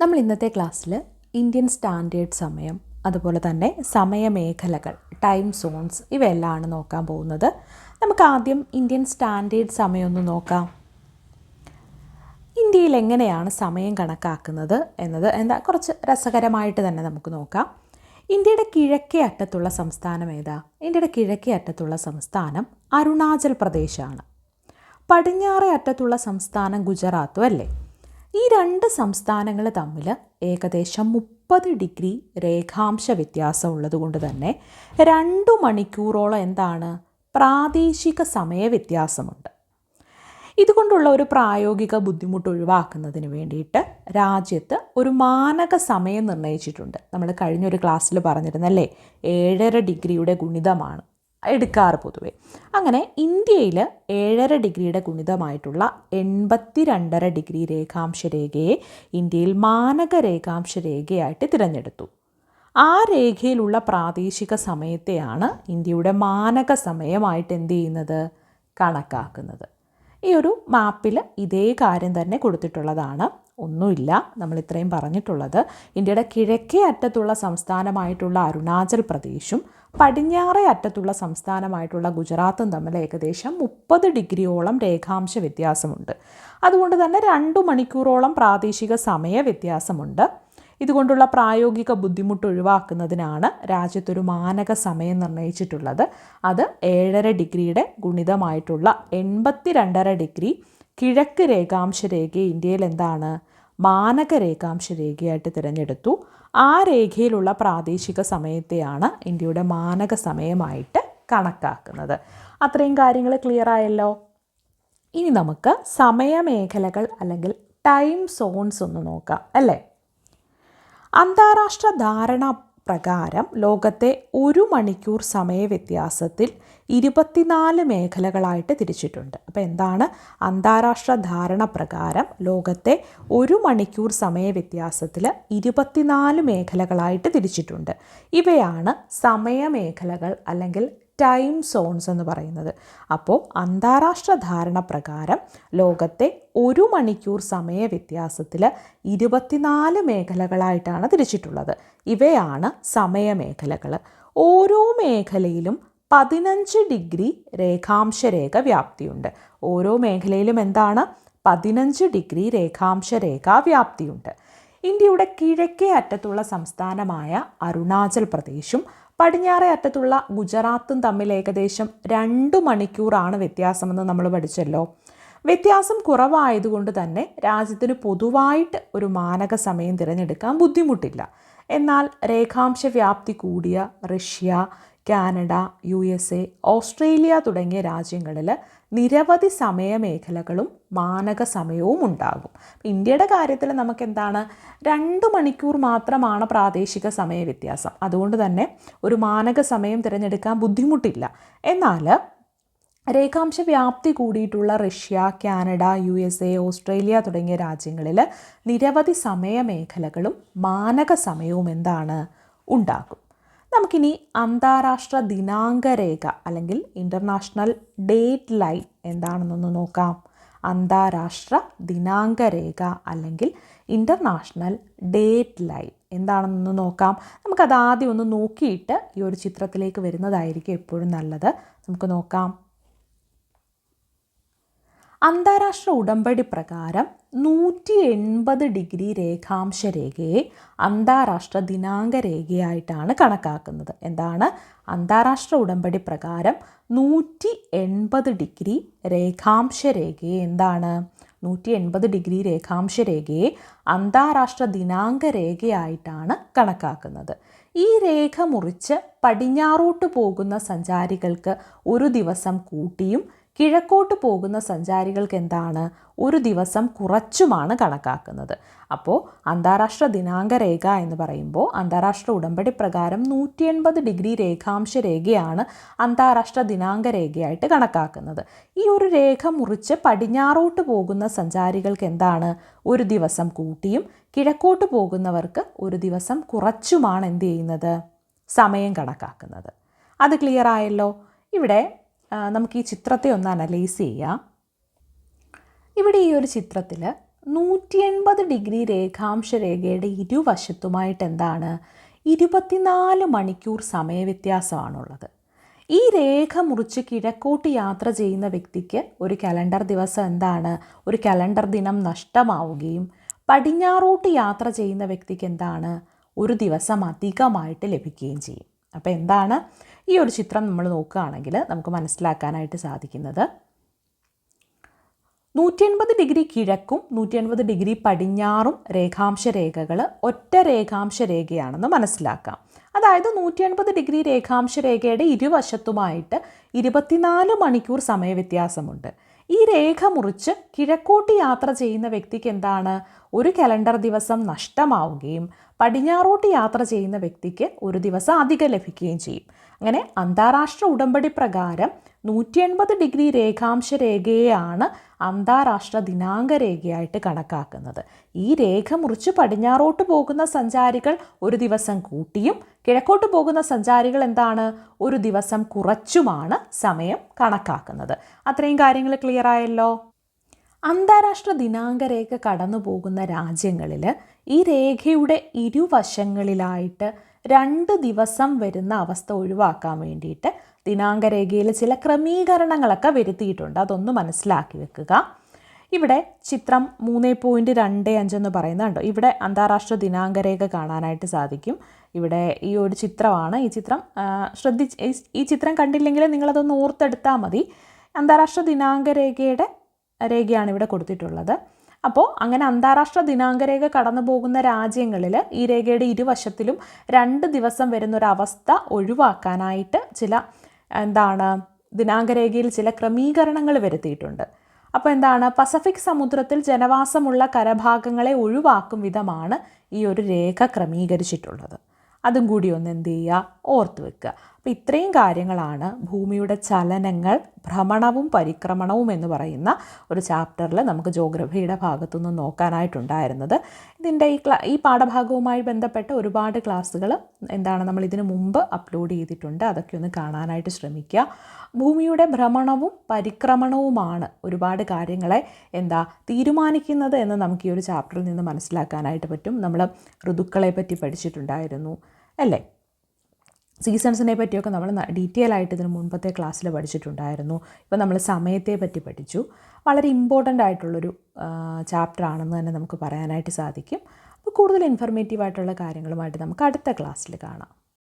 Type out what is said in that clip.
നമ്മൾ ഇന്നത്തെ ക്ലാസ്സിൽ ഇന്ത്യൻ സ്റ്റാൻഡേർഡ് സമയം അതുപോലെ തന്നെ സമയമേഖലകൾ ടൈം സോൺസ് ഇവയെല്ലാമാണ് നോക്കാൻ പോകുന്നത്. നമുക്ക് ആദ്യം ഇന്ത്യൻ സ്റ്റാൻഡേർഡ് സമയം ഒന്ന് നോക്കാം. ഇന്ത്യയിൽ എങ്ങനെയാണ് സമയം കണക്കാക്കുന്നത് എന്നത്? എന്താ? കുറച്ച് രസകരമായിട്ട് തന്നെ നമുക്ക് നോക്കാം. ഇന്ത്യയുടെ കിഴക്കേ അറ്റത്തുള്ള സംസ്ഥാനം ഏതാ? ഇന്ത്യയുടെ കിഴക്കേ അറ്റത്തുള്ള സംസ്ഥാനം അരുണാചൽ പ്രദേശാണ്. പടിഞ്ഞാറേ അറ്റത്തുള്ള സംസ്ഥാനം ഗുജറാത്തും അല്ലേ? ഈ രണ്ട് സംസ്ഥാനങ്ങൾ തമ്മിൽ ഏകദേശം മുപ്പത് ഡിഗ്രി രേഖാംശ വ്യത്യാസം ഉള്ളതുകൊണ്ട് തന്നെ രണ്ടു മണിക്കൂറോളം എന്താണ് പ്രാദേശിക സമയ വ്യത്യാസമുണ്ട്. ഇതുകൊണ്ടുള്ള ഒരു പ്രായോഗിക ബുദ്ധിമുട്ട് ഒഴിവാക്കുന്നതിന് വേണ്ടിയിട്ട് രാജ്യത്ത് ഒരു മാനക സമയം നിർണയിച്ചിട്ടുണ്ട് നമ്മൾ കഴിഞ്ഞൊരു ക്ലാസ്സിൽ പറഞ്ഞിരുന്നല്ലേ ഏഴര ഡിഗ്രിയുടെ ഗുണിതമാണ്. എടുക്കാറ് പൊതുവെ. അങ്ങനെ ഇന്ത്യയിൽ ഏഴര ഡിഗ്രിയുടെ ഗുണിതമായിട്ടുള്ള എൺപത്തി രണ്ടര ഡിഗ്രി രേഖാംശ രേഖയെ ഇന്ത്യയിൽ മാനക രേഖാംശ രേഖയായിട്ട് തിരഞ്ഞെടുത്തു. ആ രേഖയിലുള്ള പ്രാദേശിക സമയത്തെയാണ് ഇന്ത്യയുടെ മാനക സമയമായിട്ട് എന്ത് ചെയ്യുന്നത്? കണക്കാക്കുന്നത്. ഈ ഒരു മാപ്പിൽ ഇതേ കാര്യം തന്നെ കൊടുത്തിട്ടുള്ളതാണ്. ഒന്നുമില്ല. നമ്മൾ ഇത്രയും പറഞ്ഞിട്ടുള്ളത്. ഇന്ത്യയുടെ കിഴക്കേ അറ്റത്തുള്ള സംസ്ഥാനമായിട്ടുള്ള അരുണാചൽ പ്രദേശും പടിഞ്ഞാറേ അറ്റത്തുള്ള സംസ്ഥാനമായിട്ടുള്ള ഗുജറാത്തും തമ്മിൽ ഏകദേശം മുപ്പത് ഡിഗ്രിയോളം രേഖാംശ വ്യത്യാസമുണ്ട്. അതുകൊണ്ട് തന്നെ രണ്ടു മണിക്കൂറോളം പ്രാദേശിക സമയ വ്യത്യാസമുണ്ട്. ഇതുകൊണ്ടുള്ള പ്രായോഗിക ബുദ്ധിമുട്ട് ഒഴിവാക്കുന്നതിനാണ് രാജ്യത്തൊരു മാനക സമയം നിർണയിച്ചിട്ടുള്ളത് അത് ഏഴര ഡിഗ്രിയുടെ ഗുണിതമായിട്ടുള്ള എൺപത്തി രണ്ടര ഡിഗ്രി കിഴക്ക് രേഖാംശ രേഖ ഇന്ത്യയിൽ എന്താണ്? മാനക രേഖാംശ രേഖയായിട്ട് തിരഞ്ഞെടുത്തു. ആ രേഖയിലുള്ള പ്രാദേശിക സമയത്തെയാണ് ഇന്ത്യയുടെ മാനക സമയമായിട്ട് കണക്കാക്കുന്നത്. അത്രയും കാര്യങ്ങൾ ക്ലിയർ ആയല്ലോ? ഇനി നമുക്ക് സമയമേഖലകൾ അല്ലെങ്കിൽ ടൈം സോൺസ് ഒന്ന് നോക്കാം അല്ലേ? അന്താരാഷ്ട്ര ധാരണ പ്രകാരം ലോകത്തെ ഒരു മണിക്കൂർ സമയ വ്യത്യാസത്തിൽ ഇരുപത്തിനാല് മേഖലകളായിട്ട് തിരിച്ചിട്ടുണ്ട്. അപ്പോൾ എന്താണ്? അന്താരാഷ്ട്ര ധാരണ പ്രകാരം ലോകത്തെ ഒരു മണിക്കൂർ സമയ വ്യത്യാസത്തിൽ ഇരുപത്തിനാല് മേഖലകളായിട്ട് തിരിച്ചിട്ടുണ്ട്. ഇവയാണ് സമയമേഖലകൾ അല്ലെങ്കിൽ ടൈം സോൺസ് എന്ന് പറയുന്നത്. അപ്പോൾ അന്താരാഷ്ട്ര ധാരണ പ്രകാരം ലോകത്തെ ഒരു മണിക്കൂർ സമയ വ്യത്യാസത്തിൽ ഇരുപത്തിനാല് മേഖലകളായിട്ടാണ് തിരിച്ചിട്ടുള്ളത്. ഇവയാണ് സമയമേഖലകൾ ഓരോ മേഖലയിലും പതിനഞ്ച് ഡിഗ്രി രേഖാംശ രേഖ വ്യാപ്തിയുണ്ട്. ഓരോ മേഖലയിലും എന്താണ്? പതിനഞ്ച് ഡിഗ്രി രേഖാംശ രേഖ വ്യാപ്തിയുണ്ട്. ഇന്ത്യയുടെ കിഴക്കേ അറ്റത്തുള്ള സംസ്ഥാനമായ അരുണാചൽ പ്രദേശും പടിഞ്ഞാറേ അറ്റത്തുള്ള ഗുജറാത്തും തമ്മിൽ ഏകദേശം രണ്ട് മണിക്കൂറാണ് വ്യത്യാസമെന്ന് നമ്മൾ പഠിച്ചല്ലോ. വ്യത്യാസം കുറവായതുകൊണ്ട് തന്നെ രാജ്യത്തിന് പൊതുവായിട്ട് ഒരു മാനക സമയം തിരഞ്ഞെടുക്കാൻ ബുദ്ധിമുട്ടില്ല. എന്നാൽ രേഖാംശ വ്യാപ്തി കൂടിയ Russia Canada U S A Australia തുടങ്ങിയ രാജ്യങ്ങളിൽ നിരവധി സമയമേഖലകളും മാനക സമയവും ഉണ്ടാകും ഇന്ത്യയുടെ കാര്യത്തിൽ നമുക്ക് എന്താണ് രണ്ട് മണിക്കൂർ മാത്രമാണ് പ്രാദേശിക സമയ വ്യത്യാസം. അതുകൊണ്ട് തന്നെ ഒരു മാനക സമയം തിരഞ്ഞെടുക്കാൻ ബുദ്ധിമുട്ടില്ല. എന്നാൽ രേഖാംശ വ്യാപ്തി കൂടിയിട്ടുള്ള Russia Canada U S A Australia തുടങ്ങിയ രാജ്യങ്ങളിൽ നിരവധി സമയമേഖലകളും മാനക സമയവും എന്താണ്? ഉണ്ടാകും. നമുക്കിനി അന്താരാഷ്ട്ര ദിനാങ്ക രേഖ അല്ലെങ്കിൽ ഇന്റർനാഷണൽ ഡേറ്റ് ലൈൻ എന്താണെന്നൊന്ന് നോക്കാം. അന്താരാഷ്ട്ര ദിനാങ്ക രേഖ അല്ലെങ്കിൽ ഇന്റർനാഷണൽ ഡേറ്റ് ലൈൻ എന്താണെന്നൊന്ന് നോക്കാം. നമുക്കത് ആദ്യം ഒന്ന് നോക്കിയിട്ട് ഈ ഒരു ചിത്രത്തിലേക്ക് വരുന്നതായിരിക്കും എപ്പോഴും നല്ലത്. നമുക്ക് നോക്കാം. അന്താരാഷ്ട്ര ഉടമ്പടി പ്രകാരം നൂറ്റി എൺപത് ഡിഗ്രി രേഖാംശ രേഖയെ അന്താരാഷ്ട്ര ദിനാങ്ക രേഖയായിട്ടാണ് കണക്കാക്കുന്നത്. എന്താണ്? അന്താരാഷ്ട്ര ഉടമ്പടി പ്രകാരം നൂറ്റി എൺപത് ഡിഗ്രി രേഖാംശ രേഖയെ എന്താണ്? നൂറ്റി എൺപത് ഡിഗ്രി രേഖാംശ രേഖയെ അന്താരാഷ്ട്ര ദിനാങ്ക രേഖയായിട്ടാണ് കണക്കാക്കുന്നത്. ഈ രേഖ മുറിച്ച് പടിഞ്ഞാറോട്ട് പോകുന്ന സഞ്ചാരികൾക്ക് ഒരു ദിവസം കൂട്ടിയും കിഴക്കോട്ട് പോകുന്ന സഞ്ചാരികൾക്ക് എന്താണ് ഒരു ദിവസം കുറച്ചുമാണ് കണക്കാക്കുന്നത്. അപ്പോൾ അന്താരാഷ്ട്ര ദിനാങ്ക രേഖ എന്ന് പറയുമ്പോൾ അന്താരാഷ്ട്ര ഉടമ്പടി പ്രകാരം നൂറ്റി എൺപത് ഡിഗ്രി രേഖാംശ രേഖയാണ് അന്താരാഷ്ട്ര ദിനാങ്ക രേഖയായിട്ട് കണക്കാക്കുന്നത്. ഈ ഒരു രേഖ മുറിച്ച് പടിഞ്ഞാറോട്ട് പോകുന്ന സഞ്ചാരികൾക്ക് എന്താണ് ഒരു ദിവസം കൂട്ടിയും കിഴക്കോട്ട് പോകുന്നവർക്ക് ഒരു ദിവസം കുറച്ചുമാണ് എന്ത് ചെയ്യുന്നത്? സമയം കണക്കാക്കുന്നത്. അത് ക്ലിയർ ആയല്ലോ? ഇവിടെ നമുക്ക് ഈ ചിത്രത്തെ ഒന്ന് അനലൈസ് ചെയ്യാം. ഇവിടെ ഈ ഒരു ചിത്രത്തിൽ നൂറ്റി എൺപത് ഡിഗ്രി രേഖാംശ രേഖയുടെ ഇരുവശത്തുമായിട്ട് എന്താണ്? ഇരുപത്തിനാല് മണിക്കൂർ സമയവ്യത്യാസമാണുള്ളത്. ഈ രേഖ മുറിച്ച് കിഴക്കോട്ട് യാത്ര ചെയ്യുന്ന വ്യക്തിക്ക് ഒരു കലണ്ടർ ദിവസം എന്താണ്? ഒരു കലണ്ടർ ദിനം നഷ്ടമാവുകയും പടിഞ്ഞാറോട്ട് യാത്ര ചെയ്യുന്ന വ്യക്തിക്ക് എന്താണ്? ഒരു ദിവസം അധികമായിട്ട് ലഭിക്കുകയും ചെയ്യും. അപ്പോൾ എന്താണ്? ഈ ഒരു ചിത്രം നമ്മൾ നോക്കുകയാണെങ്കിൽ നമുക്ക് മനസ്സിലാക്കാനായിട്ട് സാധിക്കുന്നത്. നൂറ്റി എൺപത് ഡിഗ്രി കിഴക്കും നൂറ്റി എൺപത് ഡിഗ്രി പടിഞ്ഞാറും രേഖാംശ രേഖകൾ ഒറ്റ രേഖാംശ രേഖയാണെന്ന് മനസ്സിലാക്കാം. അതായത് നൂറ്റി എൺപത് ഡിഗ്രി രേഖാംശ രേഖയുടെ ഇരുവശത്തുമായിട്ട് ഇരുപത്തിനാല് മണിക്കൂർ സമയവ്യത്യാസമുണ്ട്. ഈ രേഖ മുറിച്ച് കിഴക്കോട്ട് യാത്ര ചെയ്യുന്ന വ്യക്തിക്ക് എന്താണ്? ഒരു കലണ്ടർ ദിവസം നഷ്ടമാവുകയും പടിഞ്ഞാറോട്ട് യാത്ര ചെയ്യുന്ന വ്യക്തിക്ക് ഒരു ദിവസം അധികം ലഭിക്കുകയും ചെയ്യും. അങ്ങനെ അന്താരാഷ്ട്ര ഉടമ്പടി പ്രകാരം നൂറ്റി എൺപത് ഡിഗ്രി രേഖാംശ രേഖയെയാണ് അന്താരാഷ്ട്ര ദിനാങ്ക രേഖയായിട്ട് കണക്കാക്കുന്നത്. ഈ രേഖ മുറിച്ച് പടിഞ്ഞാറോട്ട് പോകുന്ന സഞ്ചാരികൾ ഒരു ദിവസം കൂട്ടിയും കിഴക്കോട്ട് പോകുന്ന സഞ്ചാരികൾ എന്താണ്? ഒരു ദിവസം കുറച്ചുമാണ് സമയം കണക്കാക്കുന്നത്. അത്രയും കാര്യങ്ങൾ ക്ലിയർ ആയല്ലോ? അന്താരാഷ്ട്ര ദിനാങ്ക രേഖ കടന്നു പോകുന്ന രാജ്യങ്ങളിൽ ഈ രേഖയുടെ ഇരുവശങ്ങളിലായിട്ട് രണ്ട് ദിവസം വരുന്ന അവസ്ഥ ഒഴിവാക്കാൻ വേണ്ടിയിട്ട് ദിനാങ്കരേഖയിൽ ചില ക്രമീകരണങ്ങളൊക്കെ വരുത്തിയിട്ടുണ്ട്. അതൊന്ന് മനസ്സിലാക്കി വെക്കുക. ഇവിടെ ചിത്രം മൂന്ന് പോയിന്റ് രണ്ട് അഞ്ചെന്ന് പറയുന്നുണ്ടോ. ഇവിടെ അന്താരാഷ്ട്ര ദിനാങ്കരേഖ കാണാനായിട്ട് സാധിക്കും. ഇവിടെ ഈ ഒരു ചിത്രമാണ്. ഈ ചിത്രം ശ്രദ്ധിച്ച് ഈ ചിത്രം കണ്ടില്ലെങ്കിൽ നിങ്ങളതൊന്ന് ഓർത്തെടുത്താൽ മതി. അന്താരാഷ്ട്ര ദിനാങ്കരേഖയുടെ രേഖയാണ് ഇവിടെ കൊടുത്തിട്ടുള്ളത്. അപ്പോൾ അങ്ങനെ അന്താരാഷ്ട്ര ദിനാങ്കരേഖ കടന്നു പോകുന്ന രാജ്യങ്ങളിൽ ഈ രേഖയുടെ ഇരുവശത്തിലും രണ്ട് ദിവസം വരുന്നൊരവസ്ഥ ഒഴിവാക്കാനായിട്ട് ചില എന്താണ് ദിനാങ്കരേഖയിൽ ചില ക്രമീകരണങ്ങൾ വരുത്തിയിട്ടുണ്ട്. അപ്പോൾ എന്താണ് പസഫിക് സമുദ്രത്തിൽ ജനവാസമുള്ള കരഭാഗങ്ങളെ ഒഴിവാക്കും വിധമാണ് ഈ ഒരു രേഖ ക്രമീകരിച്ചിട്ടുള്ളത്. അതും കൂടി ഒന്ന് എന്ത് ചെയ്യുക ഓർത്ത് വെക്കുക. അപ്പോൾ ഇത്രയും കാര്യങ്ങളാണ് ഭൂമിയുടെ ചലനങ്ങൾ ഭ്രമണവും പരിക്രമണവും എന്ന് പറയുന്ന ഒരു ചാപ്റ്ററിൽ നമുക്ക് ജോഗ്രഫിയുടെ ഭാഗത്തുനിന്ന് നോക്കാനായിട്ടുണ്ടായിരുന്നത്. ഇതിന്റെ ഈ ക്ലാ ഈ പാഠഭാഗവുമായി ബന്ധപ്പെട്ട ഒരുപാട് ക്ലാസ്സുകൾ എന്താണ് നമ്മൾ ഇതിനു മുമ്പ് അപ്ലോഡ് ചെയ്തിട്ടുണ്ട്. അതൊക്കെ ഒന്ന് കാണാനായിട്ട് ശ്രമിക്കുക. ഭൂമിയുടെ ഭ്രമണവും പരിക്രമണവുമാണ് ഒരുപാട് കാര്യങ്ങളെ എന്താ തീരുമാനിക്കുന്നത് എന്ന് നമുക്ക് ഈ ഒരു ചാപ്റ്ററിൽ നിന്ന് മനസ്സിലാക്കാനായിട്ട് പറ്റും. നമ്മൾ ഋതുക്കളെ പറ്റി പഠിച്ചിട്ടുണ്ടായിരുന്നു അല്ലേ? സീസൺസിനെ പറ്റിയൊക്കെ നമ്മൾ ഡീറ്റെയിൽ ആയിട്ട് ഇതിന് മുൻപത്തെ ക്ലാസ്സിൽ പഠിച്ചിട്ടുണ്ടായിരുന്നു. ഇപ്പോൾ നമ്മൾ സമയത്തെ പറ്റി പഠിച്ചു. വളരെ ഇമ്പോർട്ടന്റ് ആയിട്ടുള്ളൊരു ചാപ്റ്റർ ആണെന്ന് തന്നെ നമുക്ക് പറയാനായിട്ട് സാധിക്കും. അപ്പോൾ കൂടുതൽ ഇൻഫർമേറ്റീവ് ആയിട്ടുള്ള കാര്യങ്ങളുമായിട്ട് നമുക്ക് അടുത്ത ക്ലാസ്സിൽ കാണാം.